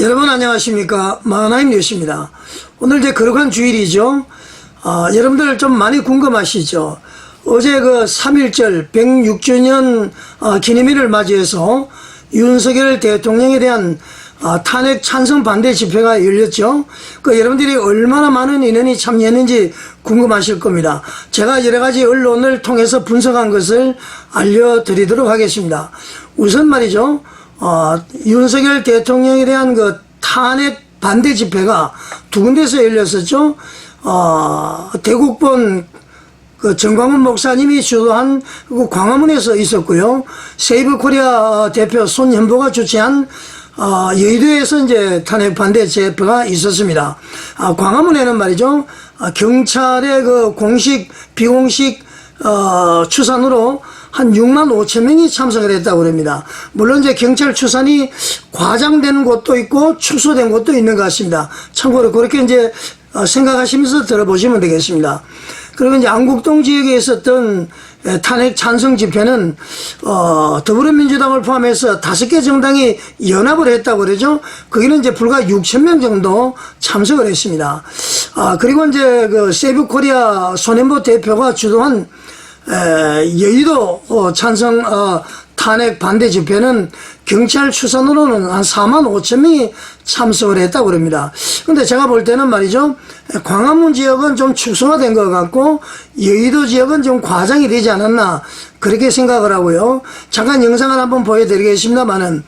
여러분 안녕하십니까 마하나임 뉴스입니다. 오늘 이제 거룩한 주일이죠. 아, 여러분들 좀 많이 궁금하시죠. 어제 그 3.1절 106주년 아, 기념일을 맞이해서 윤석열 대통령에 대한 아, 탄핵 찬성 반대 집회가 열렸죠. 그 여러분들이 얼마나 많은 인원이 참여했는지 궁금하실 겁니다. 제가 여러 가지 언론을 통해서 분석한 것을 알려드리도록 하겠습니다. 우선 말이죠. 어, 윤석열 대통령에 대한 그 탄핵 반대 집회가 두 군데서 열렸었죠. 어, 대국본 그 정광훈 목사님이 주도한 그 광화문에서 있었고요. 세이브 코리아 대표 손현보가 주최한 어, 여의도에서 이제 탄핵 반대 집회가 있었습니다. 아, 광화문에는 말이죠. 아, 경찰의 그 공식, 비공식, 어, 추산으로 한 6만 5천 명이 참석을 했다고 그럽니다. 물론 이제 경찰 추산이 과장된 곳도 있고 축소된 곳도 있는 것 같습니다. 참고로 그렇게 이제 어, 생각하시면서 들어보시면 되겠습니다. 그리고 이제 안국동 지역에 있었던 에, 탄핵 찬성 집회는 어, 더불어민주당을 포함해서 다섯 개 정당이 연합을 했다고 그러죠. 거기는 이제 불과 6천 명 정도 참석을 했습니다. 아 그리고 이제 그 세이브코리아 손현보 대표가 주도한 에, 여의도 어, 찬성 어, 탄핵 반대 집회는 경찰 추산으로는 한 4만 5천 명이 참석을 했다고 그럽니다. 근데 제가 볼 때는 말이죠. 광화문 지역은 좀 축소화된 것 같고 여의도 지역은 좀 과장이 되지 않았나 그렇게 생각을 하고요. 잠깐 영상을 한번 보여드리겠습니다만은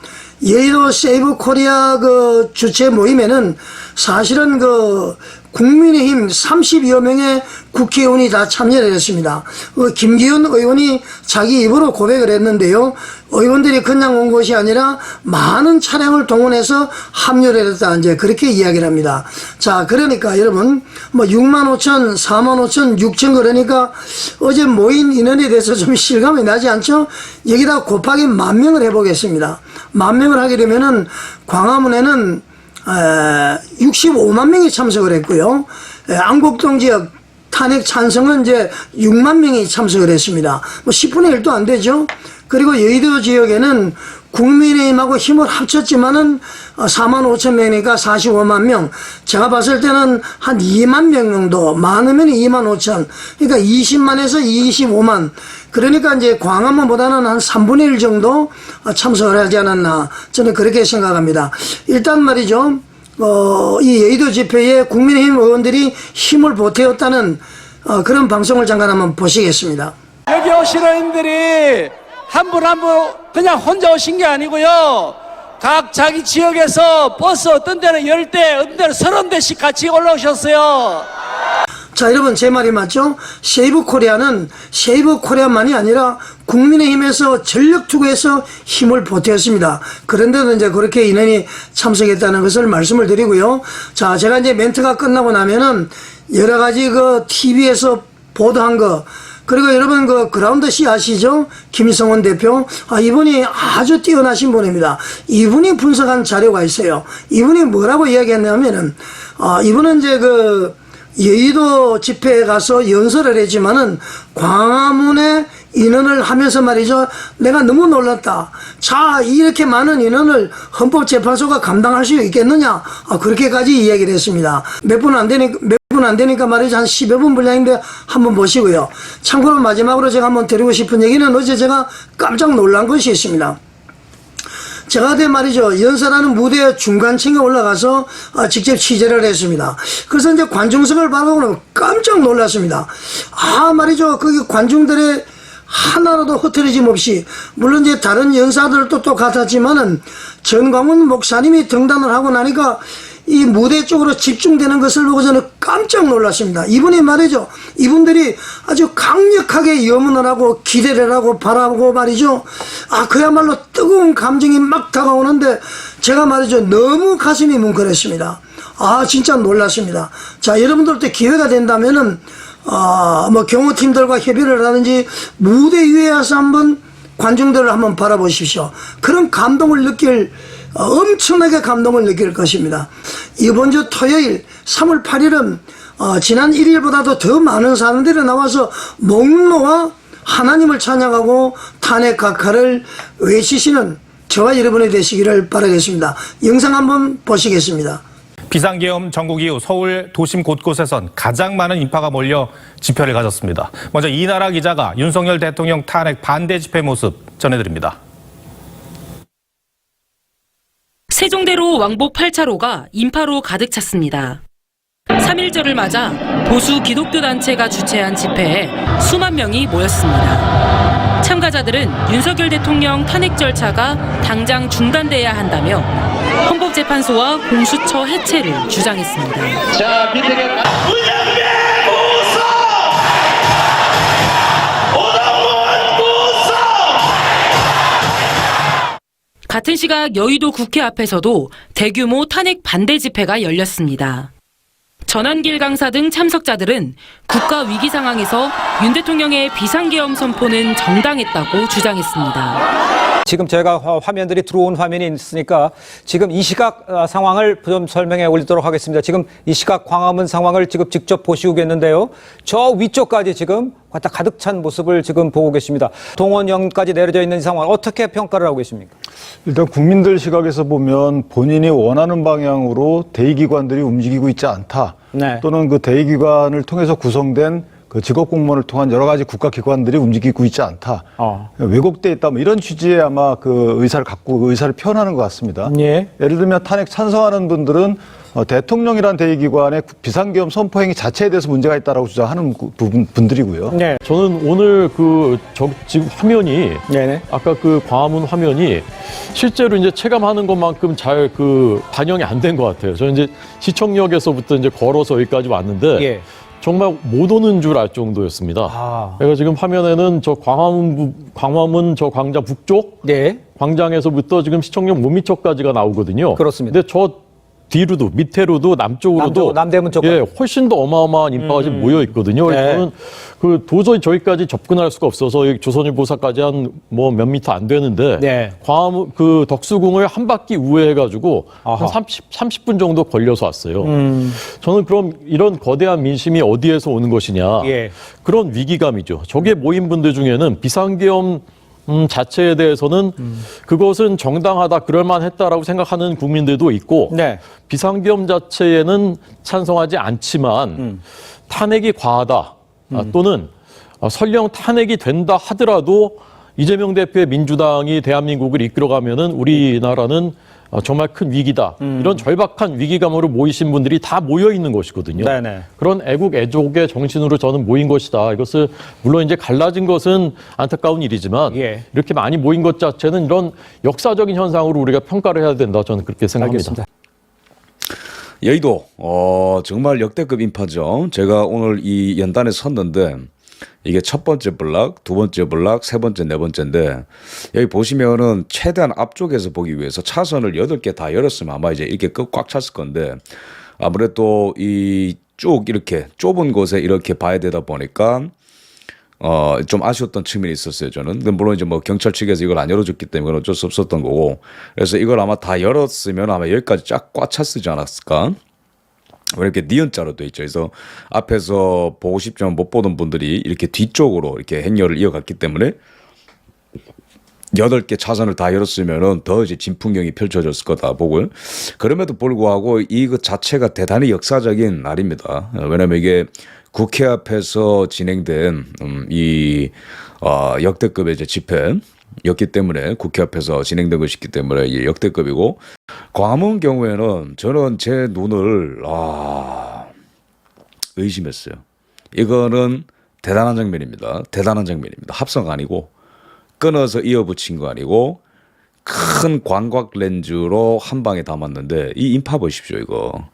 여의도 세이브 코리아 그 주최 모임에는 사실은 그 국민의힘 30여 명의 국회의원이 다 참여를 했습니다. 그 김기현 의원이 자기 입으로 고백을 했는데요. 의원들이 그냥 온 것이 아니라 많은 차량을 동원해서 합류를 했다. 이제 그렇게 이야기를 합니다. 자, 그러니까 여러분, 뭐 6만 5천, 4만 5천, 6천 그러니까 어제 모인 인원에 대해서 좀 실감이 나지 않죠? 여기다 곱하기 만 명을 해보겠습니다. 만 명을 하게 되면은 광화문에는 에, 65만 명이 참석을 했고요. 에, 안국동 지역 탄핵 찬성은 이제 6만 명이 참석을 했습니다. 뭐 10분의 1도 안 되죠. 그리고 여의도 지역에는 국민의힘하고 힘을 합쳤지만은 4만 5천 명이니까 45만 명. 제가 봤을 때는 한 2만 명 정도, 많으면 2만 5천. 그러니까 20만에서 25만. 그러니까 이제 광화문보다는 한 3분의 1 정도 참석을 하지 않았나. 저는 그렇게 생각합니다. 일단 말이죠. 어, 이 여의도 집회에 국민의힘 의원들이 힘을 보태었다는 어, 그런 방송을 잠깐 한번 보시겠습니다. 여기 오신 의원들이 한 분 한 분 그냥 혼자 오신 게 아니고요. 각 자기 지역에서 버스 어떤 데는 열 대, 어떤 데는 서른 대씩 같이 올라오셨어요. 자, 여러분, 제 말이 맞죠? 쉐이브 코리아는 쉐이브 코리아만이 아니라 국민의힘에서 전력 투구해서 힘을 보태었습니다. 그런데도 이제 그렇게 인원이 참석했다는 것을 말씀을 드리고요. 자, 제가 이제 멘트가 끝나고 나면은 여러 가지 그 TV에서 보도한 거, 그리고 여러분 그 그라운드 씨 아시죠? 김성원 대표. 아, 이분이 아주 뛰어나신 분입니다. 이분이 분석한 자료가 있어요. 이분이 뭐라고 이야기했냐면은, 아, 이분은 이제 그, 여의도 집회에 가서 연설을 했지만은 광화문에 인원을 하면서 말이죠. 내가 너무 놀랐다. 자, 이렇게 많은 인원을 헌법재판소가 감당할 수 있겠느냐? 아, 그렇게까지 이야기를 했습니다. 몇 분 안 되니 분안 되니까 말이죠. 한 10여 분 분량인데 한번 보시고요. 참고로 마지막으로 제가 한번 드리고 싶은 얘기는 어제 제가 깜짝 놀란 것이 있습니다. 제가 그때 말이죠. 연설하는 무대 중간층에 올라가서 아, 직접 취재를 했습니다. 그래서 이제 관중석을 바라보고 깜짝 놀랐습니다. 아, 말이죠. 거기 관중들의 하나라도 흐트러짐 없이 물론 이제 다른 연사들도 똑같았지만은 전광훈 목사님이 등단을 하고 나니까 이 무대 쪽으로 집중되는 것을 보고 저는 깜짝 놀랐습니다. 이분이 말이죠. 이분들이 아주 강력하게 염원을 하고 기대를 하고 바라보고 말이죠. 아, 그야말로 뜨거운 감정이 막 다가오는데 제가 말이죠. 너무 가슴이 뭉클했습니다. 아, 진짜 놀랐습니다. 자, 여러분들도 기회가 된다면은, 아, 뭐 경호팀들과 협의를 하든지 무대 위에 와서 한번 관중들을 한번 바라보십시오. 그런 감동을 느낄 어, 엄청나게 감동을 느낄 것입니다. 이번 주 토요일 3월 8일은 어, 지난 1일보다도 더 많은 사람들이 나와서 목노와 하나님을 찬양하고 탄핵 각하를 외치시는 저와 여러분이 되시기를 바라겠습니다. 영상 한번 보시겠습니다. 비상계엄 전국 이후 서울 도심 곳곳에선 가장 많은 인파가 몰려 집회를 가졌습니다. 먼저 이나라 기자가 윤석열 대통령 탄핵 반대 집회 모습 전해드립니다. 세종대로 왕복 8차로가 인파로 가득 찼습니다. 3.1절을 맞아 보수 기독교 단체가 주최한 집회에 수만 명이 모였습니다. 참가자들은 윤석열 대통령 탄핵 절차가 당장 중단돼야 한다며 헌법재판소와 공수처 해체를 주장했습니다. 자, 같은 시각 여의도 국회 앞에서도 대규모 탄핵 반대 집회가 열렸습니다. 전환길 강사 등 참석자들은 국가 위기 상황에서 윤 대통령의 비상계엄 선포는 정당했다고 주장했습니다. 지금 화- 화면들이 들어온 화면이 있으니까 지금 이 시각 어, 상황을 좀 설명해 올리도록 하겠습니다. 지금 이 시각 광화문 상황을 지금 직접 보시겠는데요. 저 위쪽까지 지금 가득 찬 모습을 지금 보고 계십니다. 동원령까지 내려져 있는 이 상황 어떻게 평가를 하고 계십니까? 일단 국민들 시각에서 보면 본인이 원하는 방향으로 대의기관들이 움직이고 있지 않다. 네. 또는 그 대의기관을 통해서 구성된 그 직업 공무원을 통한 여러 가지 국가 기관들이 움직이고 있지 않다. 어. 왜곡돼 있다. 뭐 이런 취지의 아마 그 의사를 갖고 그 의사를 표현하는 것 같습니다. 예. 예를 들면 탄핵 찬성하는 분들은 어, 대통령이란 대의기관의 비상계엄 선포 행위 자체에 대해서 문제가 있다라고 주장하는 구- 부분 분들이고요. 네. 저는 오늘 그 저 지금 화면이 네네. 아까 그 광화문 화면이 실제로 이제 체감하는 것만큼 잘 그 반영이 안 된 것 같아요. 저는 이제 시청역에서부터 이제 걸어서 여기까지 왔는데 예. 정말 못 오는 줄 알 정도였습니다. 아. 그러니까 지금 화면에는 저 광화문 부- 광화문 저 광장 북쪽 네. 광장에서부터 지금 시청역 모미초까지가 나오거든요. 그렇습니다. 근데 저 뒤로도 밑에로도 남쪽으로도 남쪽. 예, 훨씬 더 어마어마한 인파가 지금 모여 있거든요. 그래서 네. 저는 그 도저히 저기까지 접근할 수가 없어서 여기 조선일보사까지 한 뭐 몇 미터 안 되는데 네. 광화문 그 덕수궁을 한 바퀴 우회해 가지고. 한 30, 30분 정도 걸려서 왔어요. 음. 저는 그럼 이런 거대한 민심이 어디에서 오는 것이냐. 예. 그런 위기감이죠. 저게 모인 분들 중에는 비상계엄 음, 자체에 대해서는 그것은 정당하다, 그럴만했다라고 생각하는 국민들도 있고 네. 비상계엄 자체에는 찬성하지 않지만 음. 탄핵이 과하다 아, 또는 어, 설령 탄핵이 된다 하더라도 이재명 대표의 민주당이 대한민국을 이끌어가면은 우리나라는 어, 정말 큰 위기다. 음. 이런 절박한 위기감으로 모이신 분들이 다 모여 있는 것이거든요. 네네. 그런 애국 애족의 정신으로 저는 모인 것이다. 이것을 물론 이제 갈라진 것은 안타까운 일이지만 예. 이렇게 많이 모인 것 자체는 이런 역사적인 현상으로 우리가 평가를 해야 된다. 저는 그렇게 생각합니다. 알겠습니다. 여의도 어 정말 역대급 인파죠. 제가 오늘 이 연단에 섰는데 이게 첫 번째 블락, 두 번째 블락, 세 번째, 네 번째인데 여기 보시면은 최대한 앞쪽에서 보기 위해서 차선을 여덟 개 다 열었으면 아마 이제 이렇게 끝꽉 찼을 건데 아무래도 이 쭉 이렇게 좁은 곳에 이렇게 봐야 되다 보니까 어, 좀 아쉬웠던 측면이 있었어요, 저는. 근데 물론 이제 뭐 경찰 측에서 이걸 안 열어줬기 때문에 어쩔 수 없었던 거고. 그래서 이걸 아마 다 열었으면 아마 여기까지 쫙 꽉 찼지 않았을까. 왜 이렇게 니은자로 돼 있죠. 그래서 앞에서 보고 싶지만 못 보던 분들이 이렇게 뒤쪽으로 이렇게 행렬을 이어갔기 때문에 여덟 개 차선을 다 열었으면은 더 이제 진풍경이 펼쳐졌을 거다 보고요. 그럼에도 불구하고 이거 자체가 대단히 역사적인 날입니다. 어, 왜냐면 이게 국회 앞에서 진행된 음, 이 어, 역대급의 이제 집회 였기 때문에 국회 앞에서 진행된 것이기 때문에 이 역대급이고 광화문 경우에는 저는 제 눈을 아 의심했어요. 이거는 대단한 장면입니다. 대단한 장면입니다. 합성 아니고 끊어서 이어붙인 거 아니고 큰 광각 렌즈로 한 방에 담았는데 이 인파 보십시오 이거.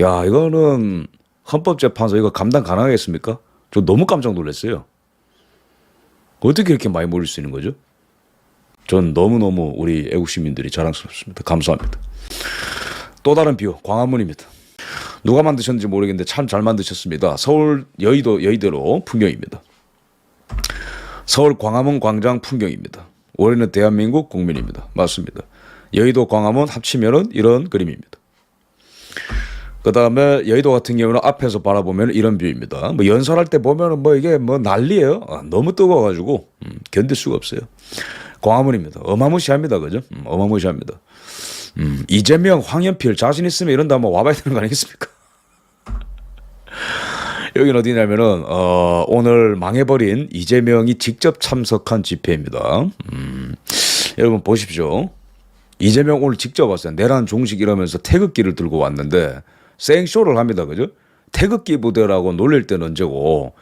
야 이거는 헌법재판소 이거 감당 가능하겠습니까? 저 너무 깜짝 놀랐어요. 어떻게 이렇게 많이 몰릴 수 있는 거죠? 전 너무너무 우리 애국 시민들이 자랑스럽습니다. 감사합니다. 또 다른 뷰 광화문입니다. 누가 만드셨는지 모르겠는데 참 잘 만드셨습니다. 서울 여의도 여의대로 풍경입니다. 서울 광화문 광장 풍경입니다. 올해는 대한민국 국민입니다. 맞습니다. 여의도 광화문 합치면은 이런 그림입니다. 그 다음에 여의도 같은 경우는 앞에서 바라보면 이런 뷰입니다. 뭐 연설할 때 보면은 뭐 이게 뭐 난리예요. 아, 너무 뜨거워가지고 음, 견딜 수가 없어요. 광화문입니다. 어마무시합니다. 그죠? 음, 어마무시합니다. 음, 이재명, 황현필 자신 있으면 이런 데 한번 와봐야 되는 거 아니겠습니까? 여기는 어디냐면은 어, 오늘 망해버린 이재명이 직접 참석한 집회입니다. 음, 여러분 보십시오. 이재명 오늘 직접 왔어요. 내란 종식 이러면서 태극기를 들고 왔는데 생쇼를 합니다. 그죠? 태극기 부대라고 놀릴 때는 언제고